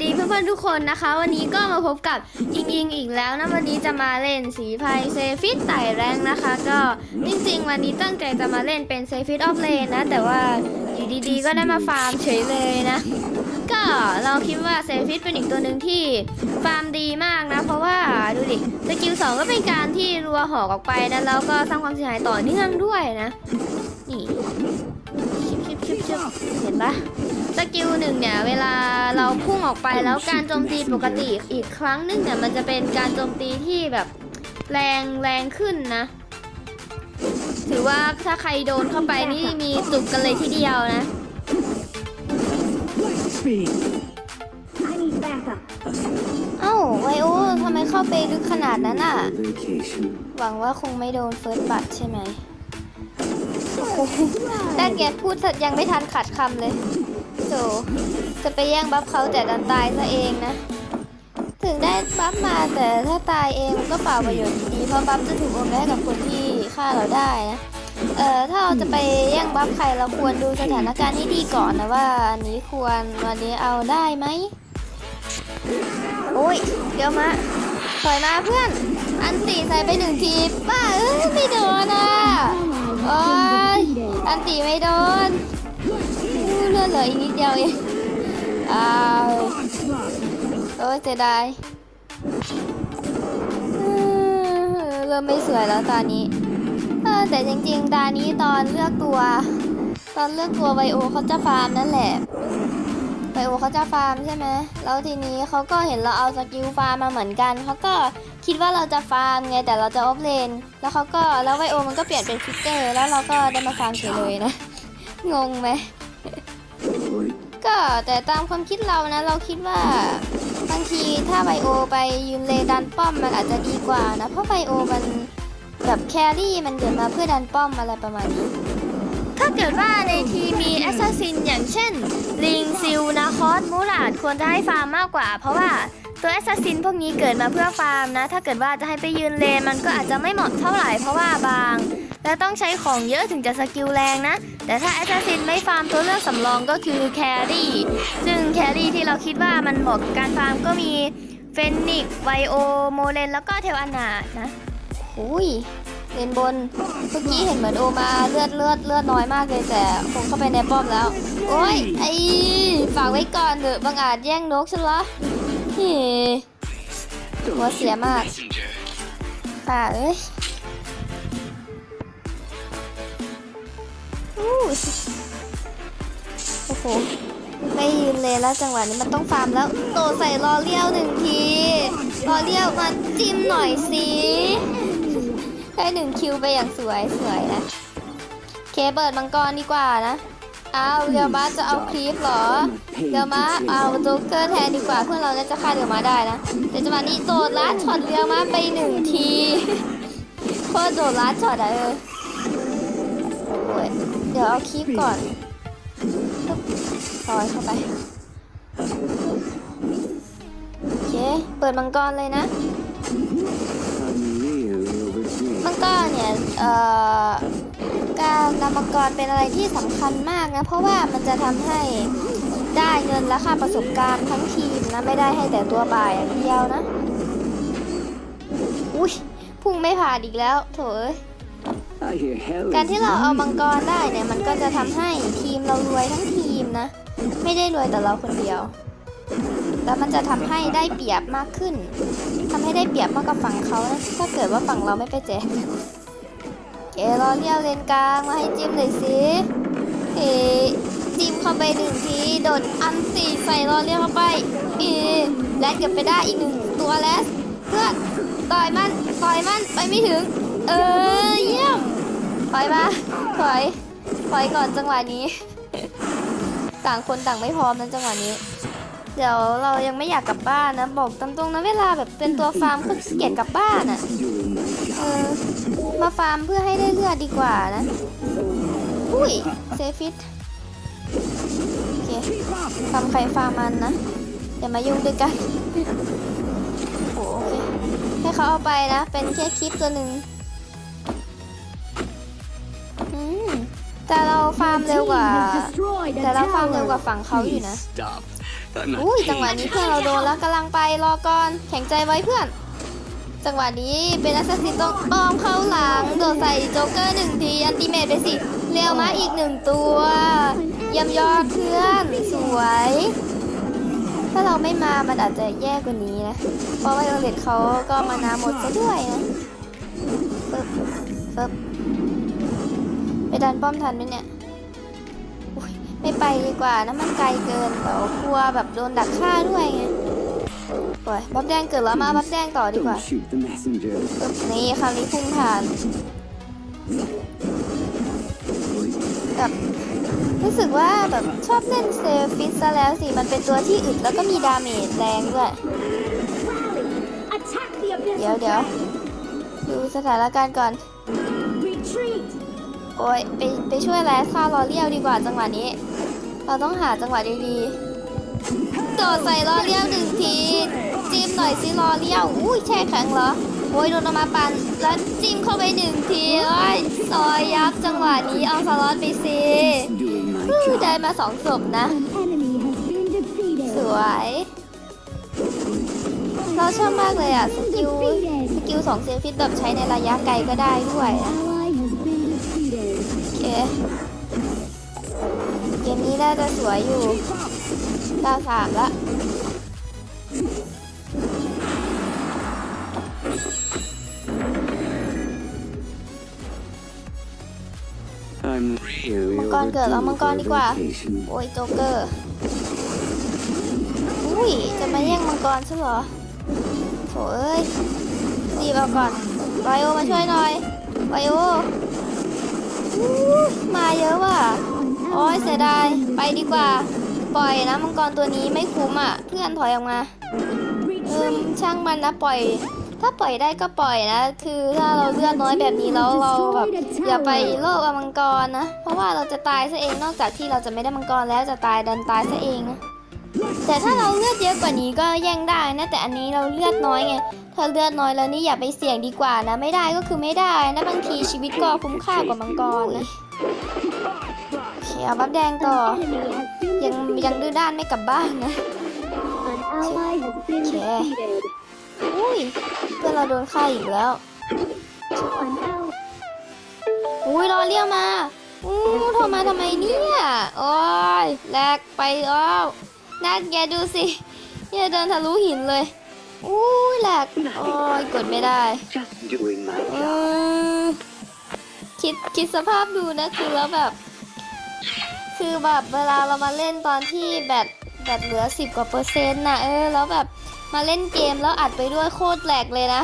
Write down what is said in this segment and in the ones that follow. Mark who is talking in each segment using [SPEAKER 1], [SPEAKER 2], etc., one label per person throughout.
[SPEAKER 1] วัสดีเพื่อนๆทุกคนนะคะ วันนี้ก็มาพบกับอิงอิงอีกแล้วนะวันนี้จะมาเล่นสีไพเซฟิตไต่แรงนะคะ ก็จริงๆ วันนี้ตั้งใจจะมาเล่นเป็นเซฟิตออฟเลนนะ แต่ว่าอยู่ดีๆ ก็ได้มาฟาร์มเฉยเลยนะ ก็เราคิดว่าเซฟิตเป็นอีกตัวหนึ่งที่ฟาร์มดีมากนะ เพราะว่าดูดิสกิลสองก็เป็นการที่รัวหอกออกไปนะแล้วก็สร้างความเสียหายต่อเนื่องด้วยนะนี่ ชิบชิบชิบเห็นปะสกิลหนึ่งเนี่ย เวลาเราพุ่งออกไปแล้วการโจมตีปกติอีกครั้งหนึงเนี่ย มันจะเป็นการโจมตีที่แบบแรงแรงขึ้นนะ ถือว่าถ้าใครโดนเข้าไปนี่มีจุกกันเลยทีเดียวนะเอ้าไวโอทำไมเข้าไปลึกขนาดนั้นอะ หวังว่าคงไม่โดนเฟิร์สบัตใช่ไหม โอ้โหแต่แกพูดยังไม่ทันขัดคำเลยโจจะไปแย่งบัฟเขาแต่ดันตายซะเองนะ ถึงได้บัฟมาแต่ถ้าตายเองก็เปล่าประโยชน์ดีเพราะบัฟจะถูกโอนไปให้กับคนที่ฆ่าเราได้นะ เอ่อถ้าเราจะไปแย่งบัฟใครเราควรดูสถานการณ์ให้ดีก่อนนะว่าอันนี้ควรวันนี้เอาได้ไหมโอ้ยเดี๋ยวมาถอยมาเพื่อน อันตีใส่ไปหนึ่งทีป้าเอ้ยไม่โดนอะ โอ้ยอันตีไม่โดนดูเลือดเหลืออีกนิดเดียวเองอ้าวโอ้ยเสียดายเริ่มไม่สวยแล้วตอนนี้แต่จริงๆตอนนี้ตอนเลือกตัว ตอนเลือกตัวไวโอเขาจะฟาร์มนั่นแหละ โอเขาจะฟาร์มใช่ไหมแล้วทีนี้เขาก็เห็นเราเอาสกิลฟาร์มมาเหมือนกันเขาก็คิดว่าเราจะฟาร์มไงแต่เราจะออฟเลน แล้วเขาก็แล้วไวโอมันก็เปลี่ยนเป็นฟิกเกอร์แล้วเราก็ได้มาฟาร์มเฉยเลยนะ งงไหมก็แต่ตามความคิดเรานะเราคิดว่าบางทีถ้าไบโอไปยืนเลดันป้อมมันอาจจะดีกว่านะเพราะไบโอมันแบบแครี่มันเกิดมาเพื่อดันป้อมอะไรประมาณนี้ เกิดว่าในทีมมีแอสซัสซินอย่างเช่น ลิงซิลนาคอสมูลาดควรจะให้ฟาร์มมากกว่า เพราะว่าตัวแอสซัสซินพวกนี้เกิดมาเพื่อฟาร์มนะ ถ้าเกิดว่าจะให้ไปยืนเลนมันก็อาจจะไม่เหมาะเท่าไหร่เพราะว่าบาง และต้องใช้ของเยอะถึงจะสกิลแรงนะ แต่ถ้าแอสซัสซินไม่ฟาร์มตัวเลือกสำรองก็คือแครี่ซึ่งแครี่ที่เราคิดว่ามันเหมาะกับการฟาร์มก็มีเฟนิกไวโอโมเลนแล้วก็เทวอนานะอุ้ย เลนบน เมื่อกี้เห็นเหมือนโอมาเลือดเลือดเลือดน้อยมากเลยแต่คงเข้าไปในป้อมแล้ว โอ้ยไอฝากไว้ก่อนเถอะบางอาจแย่งนกฉันละเฮ้หัวเสียมากค่ะเอ้ยโอ้โหไม่ยืนเลยแล้วจังหวะนี้มันต้องฟาร์มแล้วโตใส่รอเลี้ยวหนึ่งทีรอเลี้ยวมาจิ้มหน่อยสิ ได้หนึ่งคิวไปอย่างสวยสวยนะ เคเปิดมังกรดีกว่านะ เอาเดี๋ยวมาจะเอาคลิปเหรอ เดี๋ยวมาเอาโจ๊กเกอร์แทนดีกว่าเพื่อนเราน่าจะฆ่าเดี๋ยวมาได้นะแต่จังหวะนี้โดดลัดช็อตเรียวมาไปหนึ่งทีโคตรโดดลัดช็อตอะเออโอ้ยเดี๋ยวเอาคลิปก่อนปึ๊บซอยเข้าไป โอเค เปิดมังกรเลยนะ
[SPEAKER 2] I'm really overdue.
[SPEAKER 1] มังกรเนี่ยเอ่อการนำมังกรเป็นอะไรที่สำคัญมากนะเพราะว่ามันจะทำให้ได้เงินและค่าประสบการณ์ทั้งทีมนะไม่ได้ให้แต่ตัวบ่ายอย่างเดียวนะอุ้ยพุ่งไม่ผ่านอีกแล้วโถยการที่เราเอามังกรได้เนี่ยมันก็จะทำให้ทีมเรารวยทั้งทีมนะ ไม่ได้รวยแต่เราคนเดียว แล้วมันจะทำให้ได้เปรียบมากขึ้นทำให้ได้เปรียบมากกว่าฝั่งเขานะถ้าเกิดว่าฝั่งเราไม่ไปแจกเอรอเลี้ยวเลนกลางมาให้จิ้มเลยสิเอจิ้มเข้าไปหนึ่งทีโดดอันตีใส่รอเลี้ยวเข้าไปเอแลกเก็บไปได้อีกหนึ่งตัวแล้วเพื่อนต่อยมันต่อยมันไปไม่ถึง เออเยี่ยมถอยมาถอยถอยก่อนจังหวะนี้ ต่างคนต่างไม่พร้อมนะจังหวะนี้ เดี๋ยวเรายังไม่อยากกลับบ้านนะ บอกตามตรงนะเวลาแบบเป็นตัวฟาร์มก็ขี้เกียจกลับบ้านอะเออมาฟาร์มเพื่อให้ได้เลือดดีกว่านะอุ้ยเซฟิตโอเคฟาร์มใครฟาร์มมันนะอย่ามายุ่งด้วยกันโอ้โหโอเคให้เขาเอาไปนะ เป็นแค่คลิปตัวหนึ่งแต่เราฟาร์มเร็วกว่า แต่เราฟาร์มเร็วกว่าฝั่งเขาอยู่นะ อุ้ยจังหวะนี้เพื่อนเราโดนแล้วกำลังไปรอก่อนแข็งใจไว้เพื่อน จังหวะนี้เป็นอัสซินต้องอ้อมเข้าหลังโดดใส่โจ๊กเกอร์หนึ่งทีอันติเมตไปสิเรียวมาอีกหนึ่งตัวเยี่ยมยอดเพื่อนสวย ถ้าเราไม่มามันอาจจะแย่กว่านี้นะ เพราะว่าโอเลตเขาก็มานาหมดซะด้วยนะฟึบฟึบไปดันป้อมทันไหมเนี่ย ไม่ไปดีกว่านะมันไกลเกินเดี๋ยวกลัวแบบโดนดักฆ่าด้วยไงโอ้ยบับแดงเกิดแล้วมาบับแดงต่อดีกว่า นี่คราวนี้พุ่งผ่านแบบรู้สึกว่าแบบชอบเล่นเซลฟิสซะแล้วสิ มันเป็นตัวที่อึดแล้วก็มีดาเมจแรงด้วยเดี๋ยวเดี๋ยวดูสถานการณ์ก่อน
[SPEAKER 3] Retreat.
[SPEAKER 1] โอ้ยไปไปช่วยแลสค่ารอเลี้ยวดีกว่าจังหวะนี้ เราต้องหาจังหวะดีๆโดดใส่รอเลี้ยวหนึ่งทีจิ้มหน่อยสิรอเลี้ยวอุ้ยแช่แข็งเหรอโอ้ยโดนเอามาปันแล้วจิ้มเข้าไปหนึ่งทีโอ้ยซอยยับจังหวะนี้เอาสล็อตไปสิ
[SPEAKER 2] Doing my
[SPEAKER 1] อู้
[SPEAKER 2] job.
[SPEAKER 1] ได้มาสองศพนะ
[SPEAKER 3] An enemy has been defeated.
[SPEAKER 1] สวยเราชอบมากเลยอะ สกิล สกิลสองเซลฟิตแบบใช้ในระยะไกลก็ได้ด้วยอะ เคเกมนี้น่าจะสวยอยู่ 93 ละ
[SPEAKER 2] I'm really
[SPEAKER 1] มังกรเกิดแล้วมังกรดีกว่า
[SPEAKER 2] vacation.
[SPEAKER 1] โอ้ยโจ๊กเกอร์ อุ้ย จะมาแย่งมังกรใช่เหรอโถเอ้ยรีบเอาก่อนไบโอมาช่วยหน่อยไบโออู้ มาเยอะว่ะ โอ้ยเสียดาย ไปดีกว่า ปล่อยนะมังกรตัวนี้ไม่คุ้มอะ เพื่อนถอยออกมาเออช่างมันนะปล่อย ถ้าปล่อยได้ก็ปล่อยนะ คือถ้าเราเลือดน้อยแบบนี้แล้วเราแบบอย่าไปโลภอมังกรนะ เพราะว่าเราจะตายซะเองนอกจากที่เราจะไม่ได้มังกรแล้วจะตายดันตายซะเองนะแต่ถ้าเราเลือดเยอะกว่านี้ก็แย่งได้นะแต่อันนี้เราเลือดน้อยไง ถ้าเลือดน้อยแล้วนี่อย่าไปเสี่ยงดีกว่านะ ไม่ได้ก็คือไม่ได้นะบางทีชีวิตก็คุ้มค่ากว่ามังกรนะโอเคเอาบับแดงต่อ ยังยังดื้อด้านไม่กลับบ้านนะ
[SPEAKER 3] An ally has been
[SPEAKER 1] Okay.
[SPEAKER 3] defeated.
[SPEAKER 1] อุ้ยเพื่อนเราโดนฆ่าอีกแล้วอุ้ยรอเรียวมาอู้โทรมาทำไมเนี่ยโอ้ยแลกไปอ้วน่าแกดูสิเนี่ยเดินทะลุหินเลย อู้ยแหลก โอ้ยกดไม่ได้คิดคิดสภาพดูนะคือแล้วแบบ คือแบบเวลาเรามาเล่นตอนที่แบตแบตเหลือสิบกว่าเปอร์เซ็นต์นะเออแล้วแบบมาเล่นเกมแล้วอัดไปด้วยโคตรแหลกเลยนะ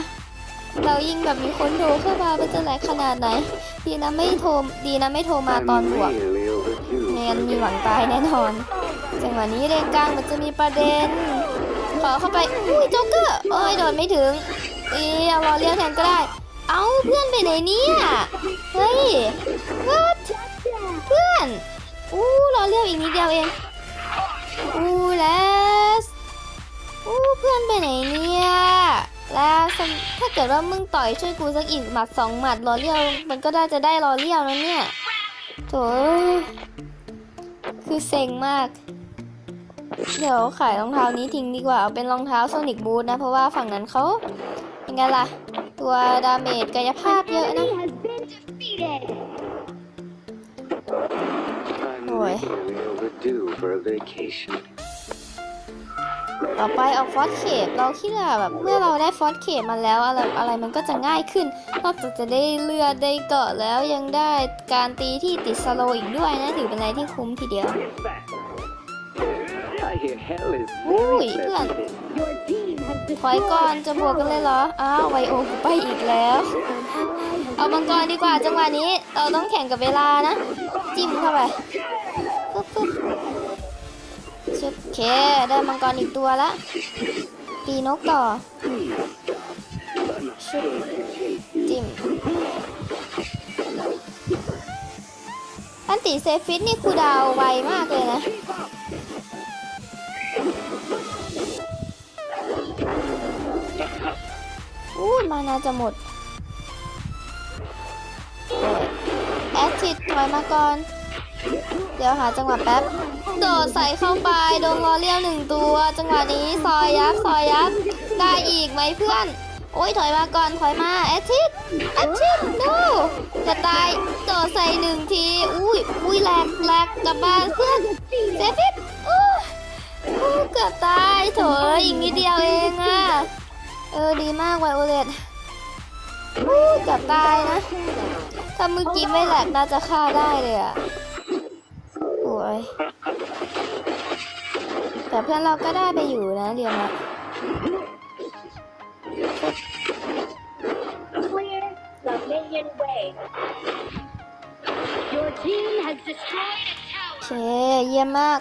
[SPEAKER 1] เรายิ่งแบบมีคนโทรเข้ามามันจะแหลกขนาดไหน ดีนะไม่โทรดีนะไม่โทรมาตอนบวกไม่งั้นมีหวังตายแน่นอนจังหวะนี้เลนกลางมันจะมีประเด็น ขอเข้าไปอุ้ยโจ๊กเกอร์โอ้ยโดนไม่ถึงอีเอารอเลี้ยวแทนก็ได้ เอาเพื่อนไปไหนเนี่ย เฮ้ย what เพื่อนอู้รอเลี้ยวอีกนิดเดียวเองอู้แลสอู้เพื่อนไปไหนเนี่ยแลสถ้าเกิดว่ามึงต่อยช่วยกูสักอีกหมัดสองหมัดรอเลี้ยวมันก็ได้จะได้รอเลี้ยวแล้วเนี่ยโถคือเซ็งมาก เดี๋ยวขายรองเท้านี้ทิ้งดีกว่าเอาเป็นรองเท้าโซนิกบูทนะ เพราะว่าฝั่งนั้นเขาเป็นไงล่ะ ตัวดาเมจกายภาพเยอะนะ
[SPEAKER 3] has been defeated.
[SPEAKER 2] I'm
[SPEAKER 1] Ôi.
[SPEAKER 2] really overdue for a vacation.
[SPEAKER 1] ต่อไปเอาฟอสเคปเราคิดว่าแบบเมื่อเราได้ฟอสเคปมาแล้วอะไรอะไรมันก็จะง่ายขึ้น นอกจากจะได้เลือดได้เกาะแล้วยังได้การตีที่ติดสโลอีกด้วยนะถือเป็นอะไรที่คุ้มทีเดียว
[SPEAKER 2] I hear hell is
[SPEAKER 1] Ui,
[SPEAKER 2] very
[SPEAKER 1] Tuan.
[SPEAKER 2] pleasant.
[SPEAKER 3] Your team has
[SPEAKER 1] ถอย
[SPEAKER 3] destroyed
[SPEAKER 1] ก่อนจะบวกกันเลยเหรอ อ้าวไวโอกูไปอีกแล้ว
[SPEAKER 3] an ally has
[SPEAKER 1] เอามังกรดีกว่าจังหวะนี้ เราต้องแข่งกับเวลานะ จิ้มเข้าไปปึ๊บปึ๊บชึบโอเค ได้มังกรอีกตัวละตีนกต่อชึบจิ้มอันติเซฟิตนี่คูลดาวน์ไวมากเลยนะ อู้มานาจะหมดแอคทิดถอยมาก่อน เดี๋ยวหาจังหวะแป๊บ โดดใส่เข้าไป โดนล้อเลี้ยวหนึ่งตัว จังหวะนี้ซอยยับซอยยับ ได้อีกไหมเพื่อน โอ้ยถอยมาก่อนถอยมาแอทิตแอทิตดูจะตายโดดใส่หนึ่งที อุ้ยอุ้ยแหลกแหลกกลับบ้านเพื่อนเซฟิตอู้อู้เกือบตายโถยอีกนิดเดียวเองอะ เออดีมากไวโอเลตอู้เกือบตายนะ ถ้าเมื่อกี้ไม่แหลกน่าจะฆ่าได้เลยอะโอ้ยแต่เพื่อนเราก็ได้ไปอยู่นะเรียนอะ
[SPEAKER 3] Clear the minion way. Your team has destroyed a
[SPEAKER 1] โอ
[SPEAKER 3] tower.
[SPEAKER 1] เคเยี่ยมมาก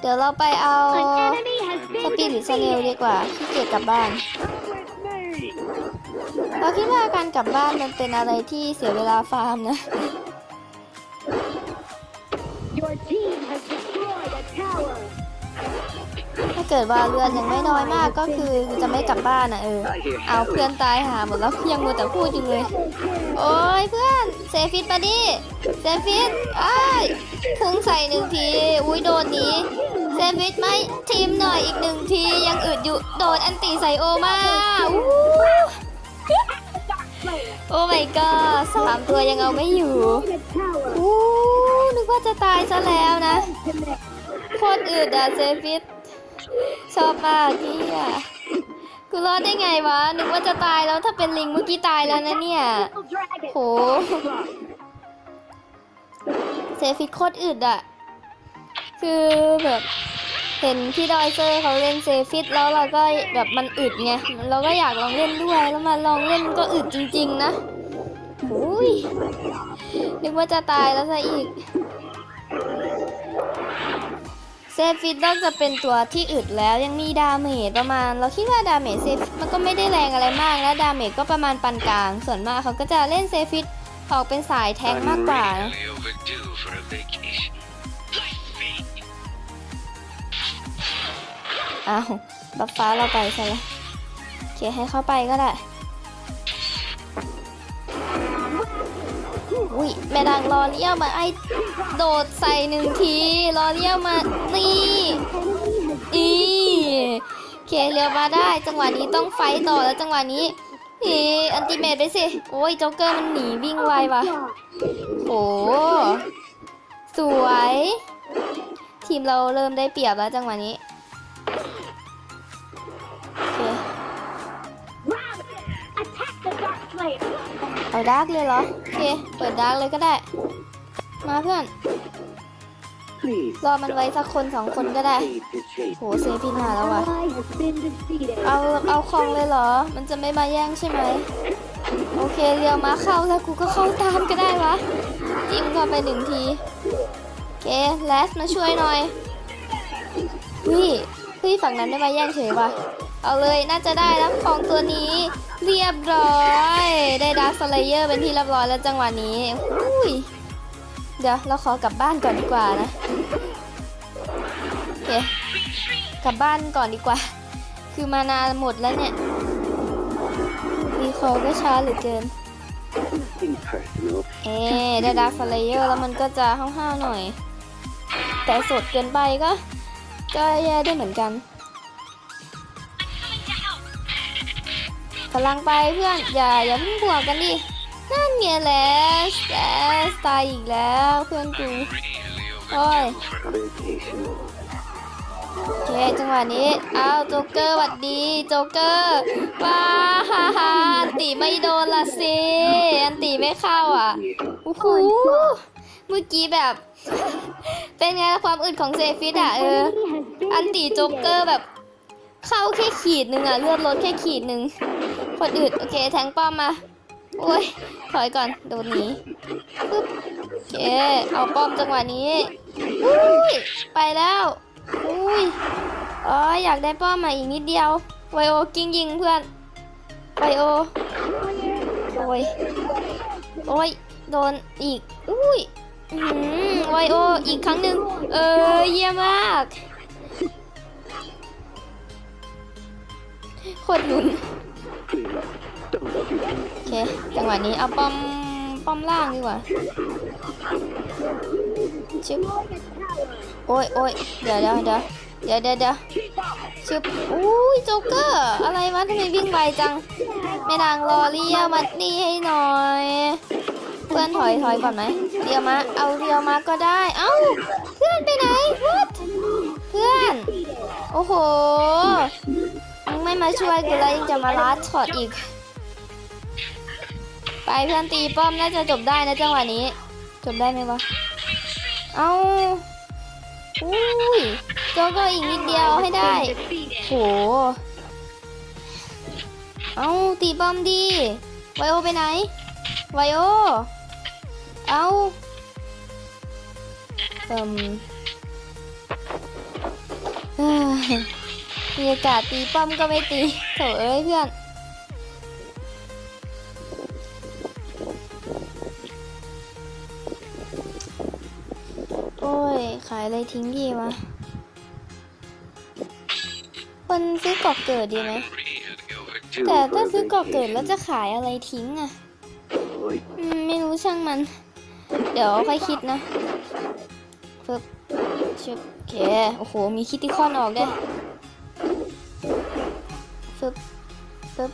[SPEAKER 1] เดี๋ยวเราไปเอา
[SPEAKER 3] An enemy has
[SPEAKER 1] ส
[SPEAKER 3] been
[SPEAKER 1] ปิริตสเนลดี
[SPEAKER 3] defeated.
[SPEAKER 1] กว่าขี้เกียจกลับบ้าน เราคิดว่าการกลับบ้านมันเป็นอะไรที่เสียเวลาฟาร์มนะ
[SPEAKER 3] Your team has destroyed a tower.
[SPEAKER 1] ถ้าเกิดว่าเลือดยังไม่น้อยมากก็คือจะไม่กลับบ้านนะเออ
[SPEAKER 2] I hear
[SPEAKER 1] เอาเพื่อนตายหาหมดแล้วยังมัวแต่พูดอยู่เลย โอ้ยเพื่อนเซฟิตมาดิเซฟิตไอ้ายพุ่งใส่หนึ่งที อุ้ยโดนหนี้เซฟิตไหมทีมหน่อยอีกหนึ่งทียังอึดอยู่ โดนอันตีใส่โอมาอู้โอ้ my god สามตัวยังเอาไม่อยู่อู้นึกว่าจะตายซะแล้วนะ โคตรอึดอะเซฟิตชอบมากนี่อะกูรอดได้ไงวะ นึกว่าจะตายแล้วถ้าเป็นลิงเมื่อกี้ตายแล้วนะเนี่ยโหเซฟิตโคตรอึดอะคือแบบ เห็นพี่ดอยเซอร์เขาเล่นเซฟิตแล้วเราก็แบบมันอึดไงเราก็อยากลองเล่นด้วยแล้วมาลองเล่นก็อึดจริง ๆ นะอุ้ยนึกว่าจะตายแล้วซะอีกเซฟิตนอกจากเป็นตัวที่อึดแล้วยังมีดาเมจประมาณ เราคิดว่าดาเมจเซฟิตมันก็ไม่ได้แรงอะไรมากนะดาเมจก็ประมาณปานกลาง ส่วนมากเขาก็จะเล่นเซฟิตออกเป็นสายแทงมากกว่านะ อ้าวบัฟฟ้าเราไปใช่ไหมโอเคให้เข้าไปก็ได้อุ้ยแม่ดังรอเลี้ยวมาไอโดดใส่หนึ่งทีรอเลี้ยวมานี่อีเคเลี้ยวมาได้ จังหวะนี้ต้องไฟต่อแล้วจังหวะนี้นี่อันติเมตไปสิ โอ้ยโจ๊กเกอร์มันหนีวิ่งไวว่ะโอ้สวย ทีมเราเริ่มได้เปรียบแล้วจังหวะนี้ เอาดาร์กเลยเหรอ โอเค เปิดดาร์กเลยก็ได้ มาเพื่อน
[SPEAKER 2] Please
[SPEAKER 1] รอมันไว้สักคนสองคนก็ได้
[SPEAKER 2] fade to chase.
[SPEAKER 1] โหเซฟินมาแล้ววะ
[SPEAKER 3] Ally has been defeated.
[SPEAKER 1] เอา เอาคองเลยเหรอ มันจะไม่มาแย่งใช่ไหม โอเคเรียวมาเข้าแล้วกูก็เข้าตามก็ได้วะ จิ้มเข้าไปหนึ่งที โอเคแลสมาช่วยหน่อยพี่พี่ฝั่งนั้นไม่มาแย่งเฉยวะ เอาเลยน่าจะได้แล้วของตัวนี้เรียบร้อย ได้ดาร์คสเลเยอร์เป็นที่เรียบร้อยแล้วจังหวะนี้อุ้ยเดี๋ยวเราขอกลับบ้านก่อนดีกว่านะโอเคกลับบ้านก่อนดีกว่า คือมานานหมดแล้วเนี่ยรีคอก็ช้าเหลือเกินเอ๊ได้ดาร์คสเลเยอร์แล้วมันก็จะห้าวๆหน่อย แต่สดเกินไปก็ ก็แย่ได้เหมือนกัน กำลังไปเพื่อนอย่าอย่าเพิ่งบวกกันดินั่นไงแลสแลสตายอีกแล้วเพื่อนกู
[SPEAKER 2] Really
[SPEAKER 1] Ôi.
[SPEAKER 2] overdue for a vacation.
[SPEAKER 1] โอเคจังหวะนี้เอาโจ๊กเกอร์หวัดดีโจ๊กเกอร์ว้าฮ่าฮ่าอันตีไม่โดนละสิอันตีไม่เข้าอะโอ้โหเมื่อกี้แบบ เป็นไงความอึดของเซฟิตอะเออ อันตีโจ๊กเกอร์แบบ เข้าแค่ขีดหนึ่งอะเลือดลดแค่ขีดหนึ่ง คนอึดโอเค แทงป้อมมาโอ้ยถอยก่อน โดนหนีปึ๊บโอเค เอาป้อมจังหวะนี้อุ้ย ไปแล้วอุ้ยอ๋ออยากได้ป้อมมาอีกนิดเดียวไวโอกิ้งยิงเพื่อนไวโอโอ้ยโอ้ยโดนอีกอุ้ยอื้อหือไวโออีกครั้งหนึ่งเออเยี่ยมมากโคตรลุ้น โอเค จังหวะนี้เอาป้อม ป้อมล่างดีกว่าชึบโอ้ยโอ้ยเดี๋ยวเดี๋ยวเดี๋ยวเดี๋ยวเดี๋ยวเดี๋ยวชึบอุ้ยโจ๊กเกอร์ อะไรวะทำไมวิ่งไวจัง ไม่นางรอเรียวมัดนี่ให้หน่อย เพื่อนถอยถอยก่อนไหมเรียวมา เอาเรียวมาก็ได้ เอ้า เพื่อนไปไหน what เพื่อน โอ้โห ไม่มาช่วยกูแล้วยังจะมาลัดช็อตอีก ไปเพื่อนตีป้อมน่าจะจบได้นะจังหวะนี้ จบได้ไหมวะ เอาอุ้ยโจ๊กก็อีกนิดเดียวให้ได้โหเอาตีป้อมดี ไวโอไปไหน ไวโอ เอาเอ่มเอ้ย มีอากาศตีป้อมก็ไม่ตีโถเอ้ยเพื่อน โอ้ย ขายอะไรทิ้งดีวะ คนซื้อกอบเกิดดีไหม แต่ถ้าซื้อกอบเกิดแล้วจะขายอะไรทิ้งอะไม่รู้ช่างมัน เดี๋ยวค่อยคิดนะฟึบชึบโอเค โอ้โห มีคิตติคอนออกด้วย ฟึบฟึบ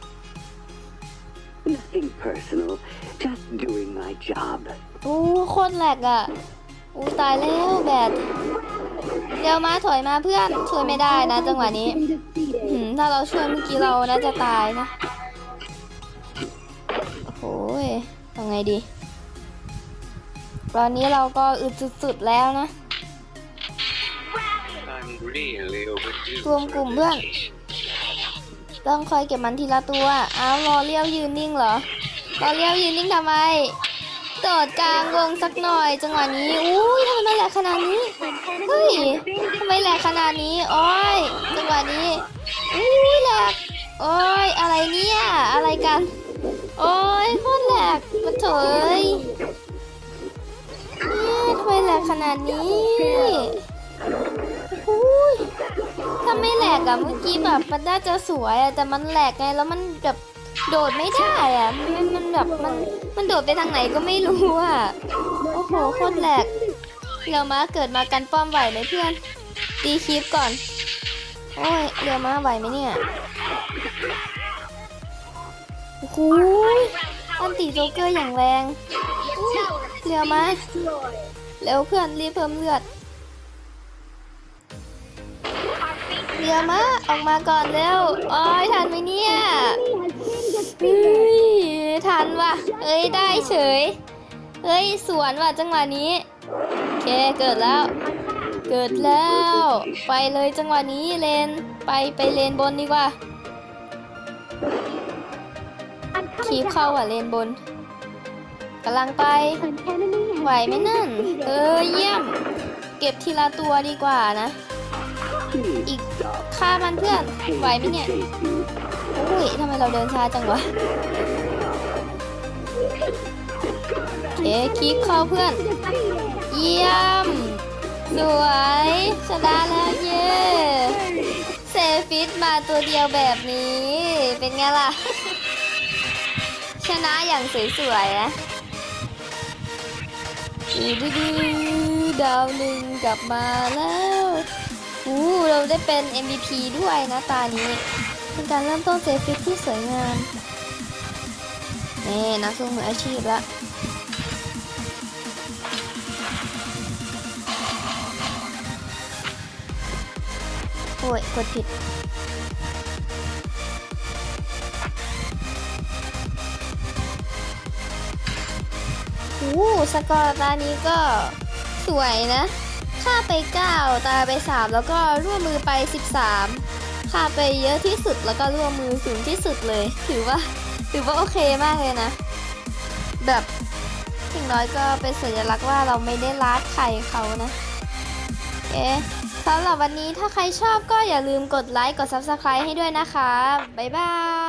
[SPEAKER 2] Nothing personal. Just doing my job.
[SPEAKER 1] อู้โคตรแหลกอะอู้ตายแล้วแบดเดี๋ยวมาถอยมาเพื่อนช่วยไม่ได้นะจังหวะนี้
[SPEAKER 3] Been defeated.
[SPEAKER 1] หืมถ้าเราช่วยเมื่อกี้เราน่าจะตายนะโอ้โหยทำไงดี ตอนนี้เราก็อึดสุดๆแล้วนะ
[SPEAKER 2] I'm really overdue.
[SPEAKER 1] รวมกลุ่มเพื่อน ต้องคอยเก็บมันทีละตัวอ้าวรอเลี้ยวยืนนิ่งเหรอรอเลี้ยวยืนนิ่งทำไมโดดกลางวงสักหน่อย จังหวะนี้อุ้ยทำไมแหลกขนาดนี้เฮ้ยทำไมแหลกขนาดนี้โอ้ยจังหวะนี้อุ้ยแหลกโอ้ยอะไรเนี่ยอะไรกันโอ้ยโคตรแหลกมาเถยเนี่ยทำไมแหลกขนาดนี้อุ้ย ถ้าไม่แหลกอะเมื่อกี้แบบมันน่าจะสวยอะแต่มันแหลกไงแล้วมันแบบโดดไม่ได้อะมันมันแบบมันมันโดดไปทางไหนก็ไม่รู้อะโอ้โหโคตรแหลกเรือม้าเกิดมากันป้อมไหวไหมเพื่อนตีคลิปก่อนโอ้ยเรือม้าไหวไหมเนี่ยโอ้โหอันตีโจ๊กเกอร์อย่างแรงอุ๊ยเรือมาเร็วเพื่อนรีบเพิ่มเลือด เรือมาออกมาก่อนเร็วโอ้ยทันไหมเนี่ยเฮ้ยทันว่ะเอ้ยได้เฉยเฮ้ยสวนว่ะจังหวะนี้โอเคเกิดแล้ว เกิดแล้ว ไปเลยจังหวะนี้เลนไปไปเลนบนดีกว่าคีบเข้า
[SPEAKER 3] help.
[SPEAKER 1] อะเลนบนกำลังไปไหวไหมนั่น เออเยี่ยม เก็บทีละตัวดีกว่านะ อีก
[SPEAKER 2] stop.
[SPEAKER 1] ฆ่ามันเพื่อนไหวไหม
[SPEAKER 2] Pain to
[SPEAKER 1] เนี่ย
[SPEAKER 2] chase you.
[SPEAKER 1] อุ้ยทำไมเราเดินช้าจังวะโอเคคีบเข้าเพื่อน
[SPEAKER 3] Defeated.
[SPEAKER 1] เยี่ยม สวยชนะแล้วเย้เซฟิตมาตัวเดียวแบบนี้ เป็นไงล่ะ ชนะอย่างสวยๆนะดูดูดูดาวหนึ่งกลับมาแล้ว อู้เราได้เป็น MVP ด้วยนะตานี้ เป็นการเริ่มต้นเซฟิตที่สวยงามนี่นักสู้มืออาชีพละโอ้ย กดผิดโอ้สกอร์ตานี้ก็สวยนะ ค่าไป 9 ตาไป 3 แล้วก็ร่วมมือไป 13ค่าไปเยอะที่สุดแล้วก็ร่วมมือสูงที่สุดเลย ถือว่าถือว่าโอเคมากเลยนะ แบบอย่างน้อยก็เป็นสัญลักษณ์ว่าเราไม่ได้ลัดใครเขานะเอ๊ะสำหรับวันนี้ถ้าใครชอบก็อย่าลืมกดไลค์กด Subscribe ให้ด้วยนะคะบ๊ายบาย